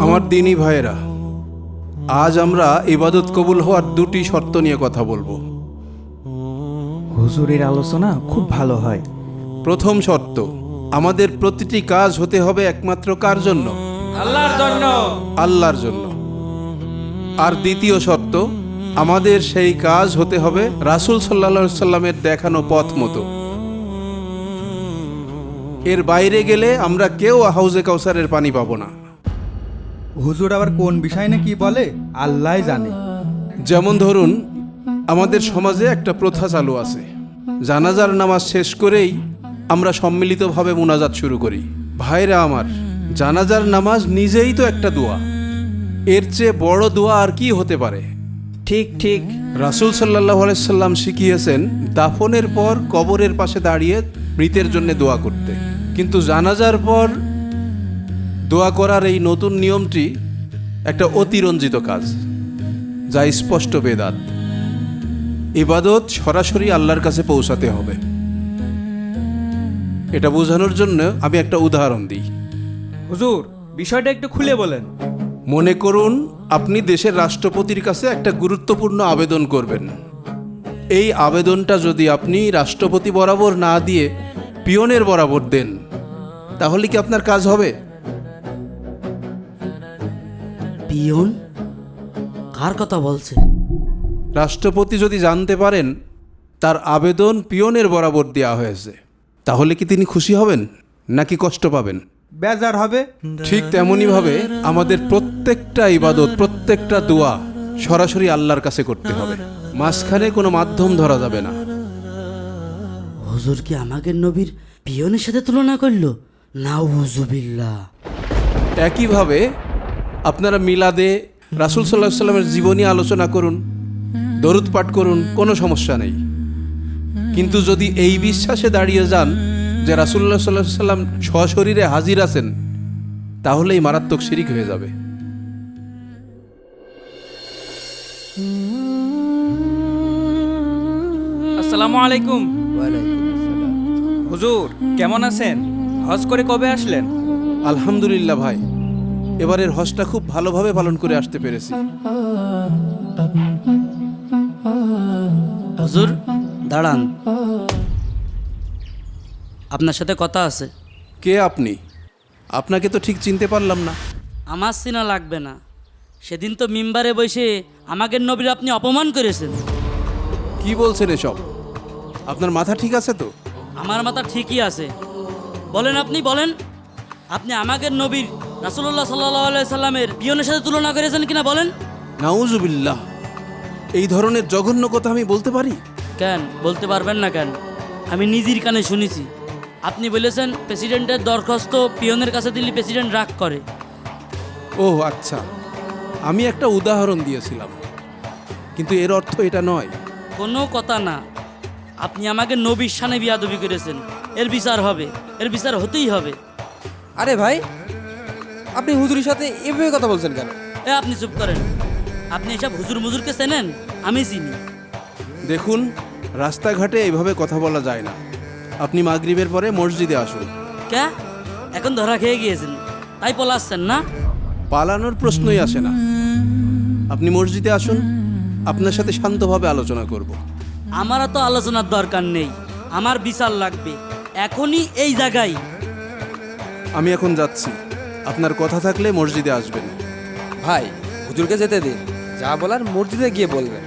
আমার দিনী ভাইয়েরা আজ আমরা ইবাদত কবুল হওয়ার দুটি শর্ত নিয়ে কথা বলব। হুজুরের আলোচনা খুব ভালো হয়। প্রথম শর্ত আমাদের প্রতিটি কাজ হতে হবে একমাত্র কার জন্য? আল্লাহর জন্য। আল্লাহর জন্য। আর দ্বিতীয় শর্ত আমাদের সেই কাজ হতে হবে রাসূল সাল্লা সাল্লামের দেখানো পথ মতো। এর বাইরে গেলে আমরা কেউ হাউজে কাউসারের পানি পাবো না। হুজুর আবার কোন বিষয় না কি বলে? আল্লাহ জানে। যেমন ধরুন আমাদের সমাজে একটা প্রথা চালু আছে। জানাজার নামাজ শেষ করেই আমরা সম্মিলিতভাবে মোনাজাত শুরু করি। ভাইরা আমার জানাজার নামাজ নিজেই তো একটা দোয়া। এর চেয়ে বড় দোয়া আর কি হতে পারে? ঠিক ঠিক। রাসূল সাল্লাহ আলাইসাল্লাম শিখিয়েছেন দাফনের পর কবরের পাশে দাঁড়িয়ে মৃতের জন্য দোয়া করতে। কিন্তু জানাজার পর দোয়া করার এই নতুন নিয়মটি একটা অতিরঞ্জিত কাজ যা স্পষ্ট বেদাত। ইবাদত সরাসরি আল্লাহর কাছে পৌঁছাতে হবে। এটা বোঝানোর জন্য আমি একটা উদাহরণ দিই। হুজুর বিষয়টা একটু খুলে বলেন। মনে করুন আপনি দেশের রাষ্ট্রপতির কাছে একটা গুরুত্বপূর্ণ আবেদন করবেন। এই আবেদনটা যদি আপনি রাষ্ট্রপতি বরাবর না দিয়ে পিয়নের বরাবর দেন তাহলে কি আপনার কাজ হবে? পিয়ন? কার কথা বলছে? রাষ্ট্রপতি যদি জানতে পারেন তার আবেদন পিয়নের বরাবর দেওয়া হয়েছে তাহলে কি তিনি খুশি হবেন নাকি কষ্ট পাবেন? বেজার হবে। ঠিক তেমনইভাবে আমাদের প্রত্যেকটা ইবাদত প্রত্যেকটা দোয়া সরাসরি আল্লাহর কাছে করতে হবে। মাঝখানে কোনো মাধ্যম ধরা যাবে না। হুজুর কি আমাকে নবীর পিয়নের সাথে তুলনা করল? না হুজুবিল্লা একইভাবে আপনারা মিলাদে রাসুল সাল্লাহ সাল্লামের জীবনী আলোচনা করুন দরুদ পাঠ করুন কোনো সমস্যা নেই। কিন্তু যদি এই বিশ্বাসে দাঁড়িয়ে যান যে রাসুল্লাহ সাল্লাহ সাল্লাম সশরীরে হাজির আছেন তাহলেই মারাত্মক শিরিক হয়ে যাবে। আসসালামু আলাইকুম। হুজুর কেমন আছেন? হজ করে কবে আসলেন? আলহামদুলিল্লাহ ভাই। এবারের হজটা খুব ভালোভাবে পালন করে আসতে পেরেছি। হুজুর দাঁড়ান। আপনার সাথে কথা আছে। কে আপনি? আপনাকে তো ঠিক চিনতে পারলাম না। আমার চিনা লাগবে না। সেদিন তো মিম্বারে বসে আমাকে নবীর আপনি অপমান করেছেন। কি বলছেন এসব? আপনার মাথা ঠিক আছে তো? আমার মাথা ঠিকই আছে। বলেন আপনি বলেন। আপনি আমাকে নবীর রাসুল্লাহ সাল্লাহ সাল্লামের পিয়নের সাথে তুলনা করেছেন কিনা বলেন। নাউজুবিল্লাহ। এই ধরনের জঘন্য কথা আমি বলতে পারি? কেন? বলতে পারবেন না কেন? আমি নিজের কানে শুনেছি। আপনি বলেছেন প্রেসিডেন্টের দরখাস্ত পিয়নের কাছে দিলে প্রেসিডেন্ট রাগ করে। ও আচ্ছা। আমি একটা উদাহরণ দিয়েছিলাম। কিন্তু এর অর্থ এটা নয়। কোনো কথা না। আপনি আমাকে নবীর সানে বিয়াদবি করেছেন। এর বিচার হবে এর বিচার হতেই হবে। আরে ভাই আপনি হুজুরির সাথে এভাবে কথা বলছেন কেন? এ আপনি চুপ করেন। আপনি এসব হুজুর মুজুরকে চেনেন? আমি চিনি। দেখুন রাস্তাঘাটে এইভাবে কথা বলা যায় না। আপনি মাগরিবের পরে মসজিদে আসুন। কে? এখন ধরা খেয়ে গিয়েছেন। তাই পলাচ্ছেন না? পালানোর প্রশ্নই আসে না। আপনি মসজিদে আসুন আপনার সাথে শান্তভাবে আলোচনা করব। আমারও তো আলোচনার দরকার নেই। আমার বিচার লাগবে। এখনই এই জায়গায়। আমি এখন যাচ্ছি। আপনার কথা থাকলে মসজিদে আসবেন। ভাই হুজুরকে যেতে দিন। যা বলার মসজিদে গিয়ে বলবেন।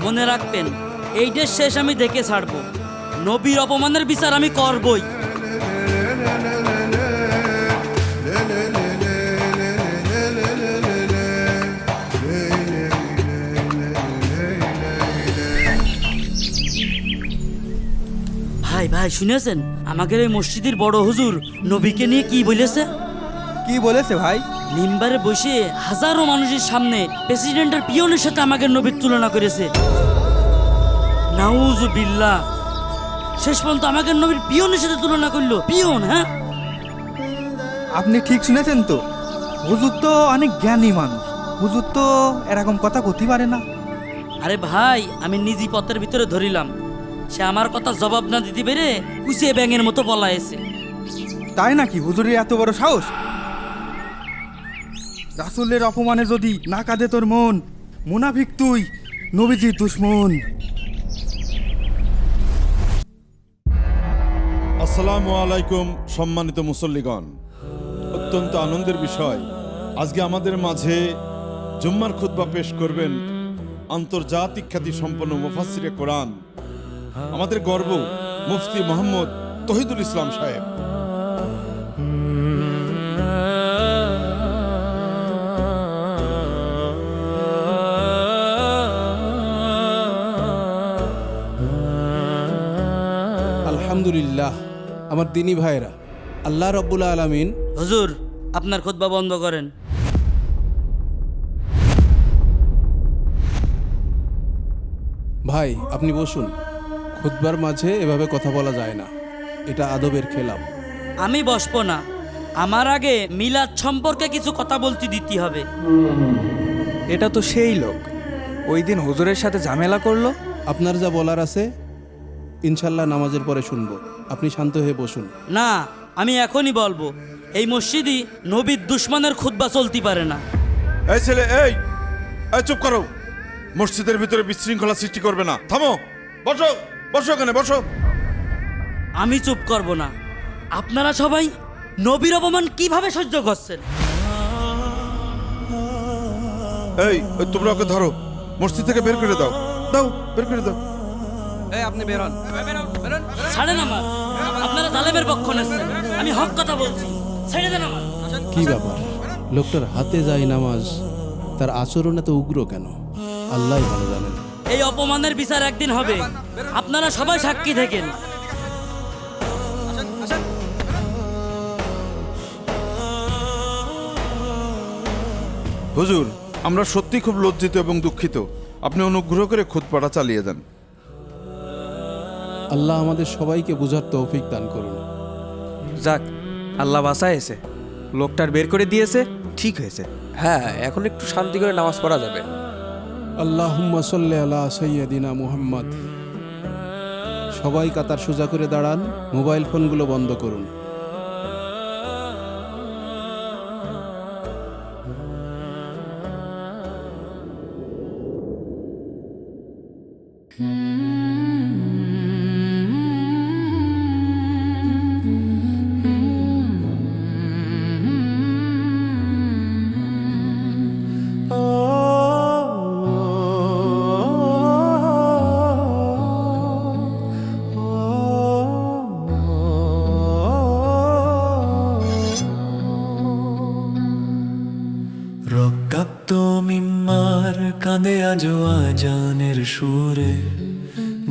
মনে রাখবেন এইটার শেষ আমি দেখে ছাড়বো। নবীর অপমানের বিচার আমি করবই। ভাই শুনেছেন? আমাদের এই মসজিদের বড় হুজুর নবীকে নিয়ে কি বলেছে? কি বলেছে ভাই? মিম্বারে বসে হাজারো মানুষের সামনে প্রেসিডেন্টের পিয়নের সাথে আমাকে নবীর তুলনা করেছে। নাউজু বিল্লাহ। শেষ পর্যন্ত আমাকে নবীর পিয়নের সাথে তুলনা করল। পিয়ন হ্যাঁ? আপনি ঠিক শুনেছেন তো? হুজুর তো অনেক জ্ঞানী মানুষ। হুজুর তো এরকম কথা করতে পারে না। আরে ভাই আমি নিজি পথের ভিতরে ধরিলাম। সে আমার কথা জবাব না দিতে পেরে কুচিয়ে ব্যাঙের মতো পলায়েছে তাই নাকি হুজুরের এত বড় সাহস? রাসুলের অপমানে যদি না কাঁদে তোর মন মুনাফিক তুই নবীজির দুশ্মন। আসসালামু আলাইকুম সম্মানিত মুসল্লিগণ। অত্যন্ত আনন্দের বিষয় আজকে আমাদের মাঝে জুম্মার খুতবা পেশ করবেন আন্তর্জাতিক খ্যাতি সম্পন্ন মুফাসিরে কোরআন আমাদের গর্ব মুফতি মোহাম্মদ তহিদুল ইসলাম সাহেব। আলহামদুলিল্লাহ আমার দিনী ভাইরা আল্লাহ রব্বুল আলমিন হুজুর আপনার খুতবা বন্ধ করেন। ভাই আপনি বসুন। খুতবার মাঝে এভাবে কথা বলা যায় না। এটা আদবের খেলাপ। আমি বসবো না। আমার আগে মিলাদ সম্পর্কে কিছু কথা বলতে দিতে হবে। এটা তো সেই লোক। ওই দিন হুজুরের সাথে ঝামেলা করল? আপনার যা বলার আছে ইনশাল্লাহ নামাজের পরে শুনব। আপনি শান্ত হয়ে বসুন। না আমি এখনই বলব। এই মসজিদই নবীর দুশ্মনের খুতবা চলতে পারে না। এই ছেলে এই! এই চুপ করো। মসজিদের ভিতরে বিশৃঙ্খলা সৃষ্টি করবে না। থামো! বসো! বসো ওখানে বসো। আমি চুপ করব না। আপনারা সবাই নবীর অপমান কীভাবে সহ্য করছেন? এই ওই তোমরা ওকে ধরো। মসজিদ থেকে বের করে দাও। দাও বের করে দাও। এই আপনি বেরন ছাড়েন আমার। আপনারা জালেমের পক্ষ নিচ্ছেন। আমি হক কথা বলছি। ছেড়ে দেন আমার। কি ব্যাপার? লোকটার হাতে যায় নামাজ তার আচরণ এত উগ্র কেন? আল্লাহ ভালো জানেন। এই অপমানের বিচার একদিন হবে। আপনারা সবাই সাক্ষী থেকেন। হুজুর আমরা সত্যি খুব লজ্জিত এবং দুঃখিত। আপনি অনুগ্রহ করে খুদপাড়া চালিয়ে যান। আল্লাহ আমাদের সবাইকে বুঝার তৌফিক দান করুন। যাক আল্লাহ বাসায় লোকটার বের করে দিয়েছে ঠিক হয়েছে। হ্যাঁ এখন একটু শান্তি করে নামাজ পড়া যাবে। আল্লাহুম্মা সাল্লি আলা সৈয়দিনা মুহাম্মদ। সবাই কাতার সোজা করে দাঁড়ান মোবাইল ফোনগুলো বন্ধ করুন।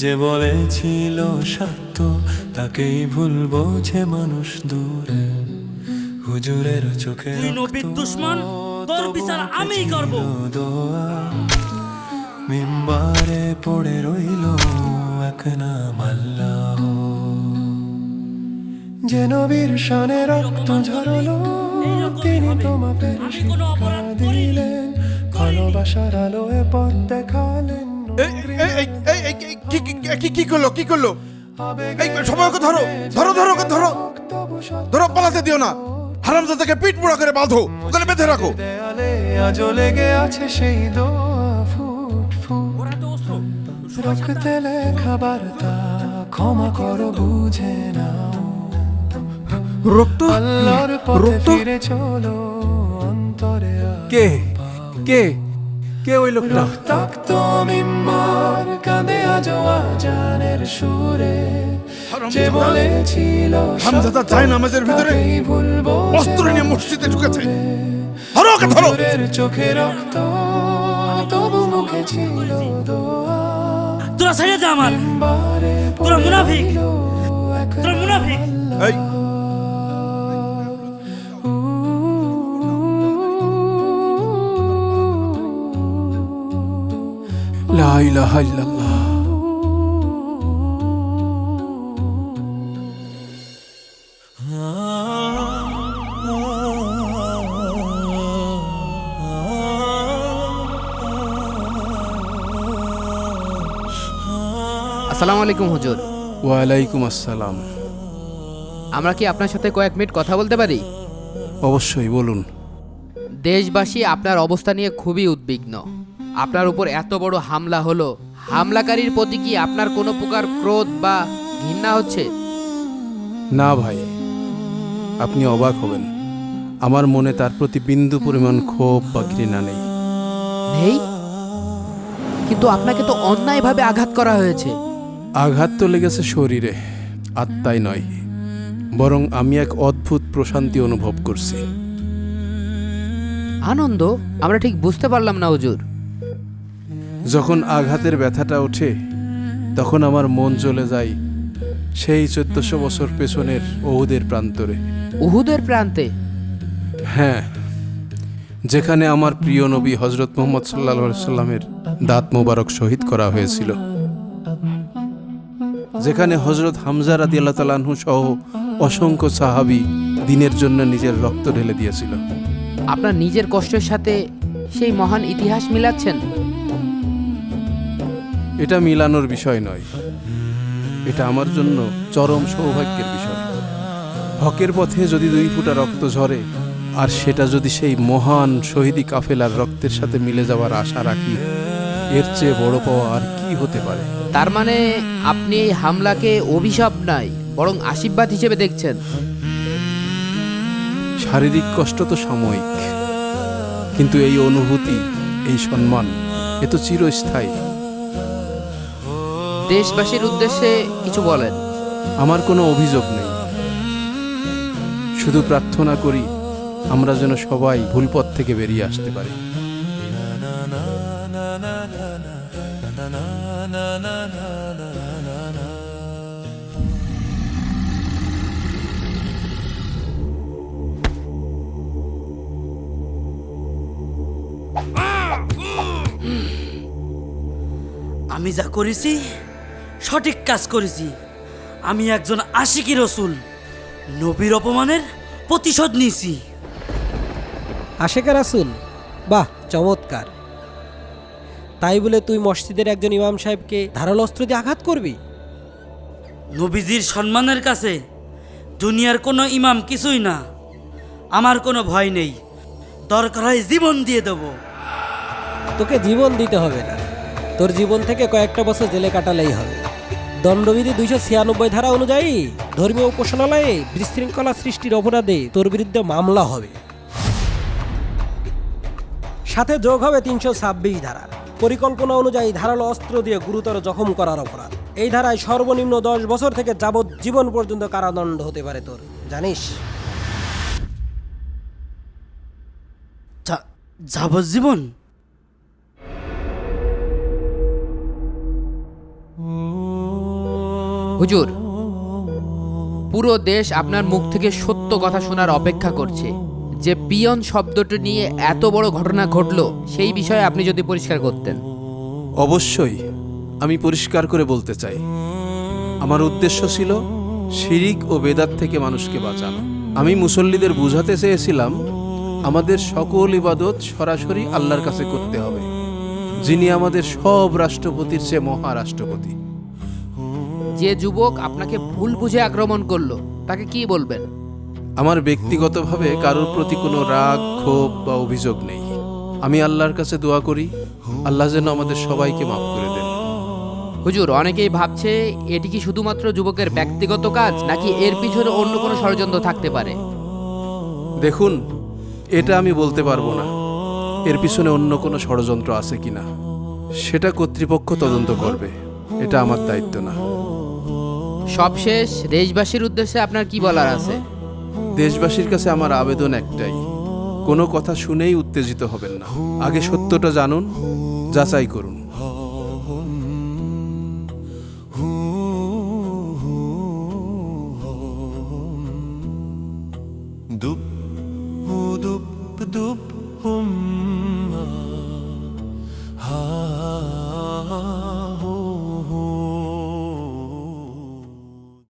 যে বলেছিল সত্য তাকেই ভুল বোঝে মানুষ দূরে। হুজুরের চোখে তুই নবীর দুশ্মন, তোর বিচার আমিই করব। মিম্বারে পড়ে রইল এক নাম আল্লাহ। যে নবীর শানে রক্ত ঝরলো তিনি তোমাকে আমি অপরাধ দিলেন। ভালোবাসার আলোয় পথ দেখালেন কি কি কি কি করল কি করল? এই ওকে ধরো ধরো ধরো ওকে ধরো। ধরো পালাতে দিও না। হারামজাদাকে পিঠ পোড়া করে বাঁধো ওখানে বেঁধে রাখো। দেয়ালে আজও লেগে আছে সেই দোয়া ফুট ফুট রক্তে লেখা বার্তা ক্ষমা করো বুঝে নাও। রক্ত? আল্লাহর পথে রক্ত? ফিরে চলো অন্তরে কে? কে? কে ওই লোকটা? রক্তাক্ত মিম্বার কাঁদে আজও আজানের সুরে। যে বলেছিল হামজাদা যায় নামাজের ভিতরে। ভুলবো অস্ত্র নিয়ে মসজিদে ঢুকেছে। ধরো ওকে ধরো। চোখে রক্ত তবু মুখে ছিল দোয়া। তোরা ছেড়ে দে আমার। তোরা মুনাফিক। এক তোরা মুনাফিক। এই আসসালামু আলাইকুম হুজুর। ওয়ালাইকুম আসসালাম। আমরা কি আপনার সাথে কয়েক মিনিট কথা বলতে পারি? অবশ্যই বলুন। দেশবাসী আপনার অবস্থা নিয়ে খুবই উদ্বিগ্ন। আপনার উপর এত বড় হামলা হলো হামলাকারীর প্রতি কি আপনার কোনো প্রকার ক্রোধ বা ঘৃণা হচ্ছে? না ভাই আপনি অবাক হবেন। আমার মনে তার প্রতি বিন্দু পরিমাণ ক্ষোভ বা ঘৃণা নেই। নেই? কিন্তু আপনাকে তো অন্যায়ভাবে আঘাত করা হয়েছে। আঘাত তো লেগেছে শরীরে আত্মায় নয়। বরং আমি এক অদ্ভুত প্রশান্তি অনুভব করছি। আনন্দ? আমরা ঠিক বুঝতে পারলাম না হুজুর। যখন আঘাতের ব্যথাটা ওঠে তখন আমার মন চলে যায় সেই চোদ্দশো বছর পেছনের ওহুদের প্রান্তরে। উহুদের প্রান্তে? হ্যাঁ যেখানে আমার প্রিয় নবী হজরত মোহাম্মদ সাল্লা সাল্লামের দাঁত মোবারক শহীদ করা হয়েছিল। যেখানে হজরত হামজা রাদি আল্লাহ তালাহু সহ অসংখ্য সাহাবি দিনের জন্য নিজের রক্ত ঢেলে দিয়েছিল। আপনার নিজের কষ্টের সাথে সেই মহান ইতিহাস মিলাচ্ছেন? এটা মিলানোর বিষয় নয়। এটা আমার জন্য চরম সৌভাগ্যের বিষয়। হকের পথে যদি দুই ফুটা রক্ত ঝরে আর সেটা যদি সেই মহান শহীদি কাফেলার রক্তের সাথে মিলে যাওয়ার আশা রাখি এর চেয়ে বড় পাওয়া আর কি হতে পারে? তার মানে আপনি এই হামলাকে অভিশাপ নাই বরং আশীর্বাদ হিসেবে দেখছেন। শারীরিক কষ্ট তো সাময়িক কিন্তু এই অনুভূতি এই সম্মান এ তো চিরস্থায়ী। দেশবাসীর উদ্দেশ্যে কিছু বলেন। আমার কোনো অভিযোগ নেই। শুধু প্রার্থনা করি আমরা যেন সবাই ভুল পথ থেকে বেরিয়ে আসতে পারি। আমি যা করেছি সঠিক কাজ করেছি। আমি একজন আশিকি রসুল। নবীর অপমানের প্রতিশোধ নিয়েছি। আশেকা রাসুল? বাহ চমৎকার। তাই বলে তুই মসজিদের একজন ইমাম সাহেবকে ধারালো অস্ত্র দিয়ে আঘাত করবি? নবীজির সম্মানের কাছে দুনিয়ার কোনো ইমাম কিছুই না। আমার কোনো ভয় নেই। দরকার হয় জীবন দিয়ে দেবো। তোকে জীবন দিতে হবে না। তোর জীবন থেকে কয়েকটা বছর জেলে কাটালেই হবে। দণ্ডবিধি দুইশো ছিয়ানব্বই ধারা অনুযায়ী ধর্মীয় উপাসনালয়ে বিশৃঙ্খলা সৃষ্টির অপরাধে তোর বিরুদ্ধে মামলা হবে। সাথে যোগ হবে তিনশো ছাব্বিশ ধারা। পরিকল্পনা অনুযায়ী ধারালো অস্ত্র দিয়ে গুরুতর জখম করার অপরাধ। এই ধারায় সর্বনিম্ন দশ বছর থেকে যাবজ্জীবন পর্যন্ত কারাদণ্ড হতে পারে তোর। জানিস? যাবজ্জীবন? হুজুর, পুরো দেশ আপনার মুখ থেকে সত্য কথা শোনার অপেক্ষা করছে। যে পিয়ন শব্দটি নিয়ে এত বড় ঘটনা ঘটলো, সেই বিষয়ে আপনি যদি পরিষ্কার করতেন। অবশ্যই, আমি পরিষ্কার করে বলতে চাই। আমার উদ্দেশ্য ছিল শিরিক ও বেদাত থেকে মানুষকে বাঁচানো। আমি মুসল্লিদের বুঝাতে চেয়েছিলাম, আমাদের সকল ইবাদত সরাসরি আল্লাহর কাছে করতে হবে। যিনি আমাদের সব রাষ্ট্রপতির চেয়ে মহারাষ্ট্রপতি। যে যুবক আপনাকে ভুল বুঝে আক্রমণ করল তাকে কি বলবেন? আমার ব্যক্তিগতভাবে কারোর প্রতি কোনো রাগ ক্ষোভ বা অভিযোগ নেই। আমি আল্লাহর কাছে দোয়া করি আল্লাহ যেন আমাদের সবাইকে মাফ করে দেন। হুজুর অনেকেই ভাবছে এটি কি শুধুমাত্র যুবকের ব্যক্তিগত কাজ নাকি এর পিছনে অন্য কোনো ষড়যন্ত্র থাকতে পারে? দেখুন এটা আমি বলতে পারব না। এর পিছনে অন্য কোনো ষড়যন্ত্র আছে কিনা? সেটা কর্তৃপক্ষ তদন্ত করবে। এটা আমার দায়িত্ব না। সবশেষ দেশবাসীর উদ্দেশ্যে আপনার কি বলার আছে? দেশবাসীর কাছে আমার আবেদন একটাই, কোনো কথা শুনেই উত্তেজিত হবেন না। আগে সত্যটা জানুন, যাচাই করুন।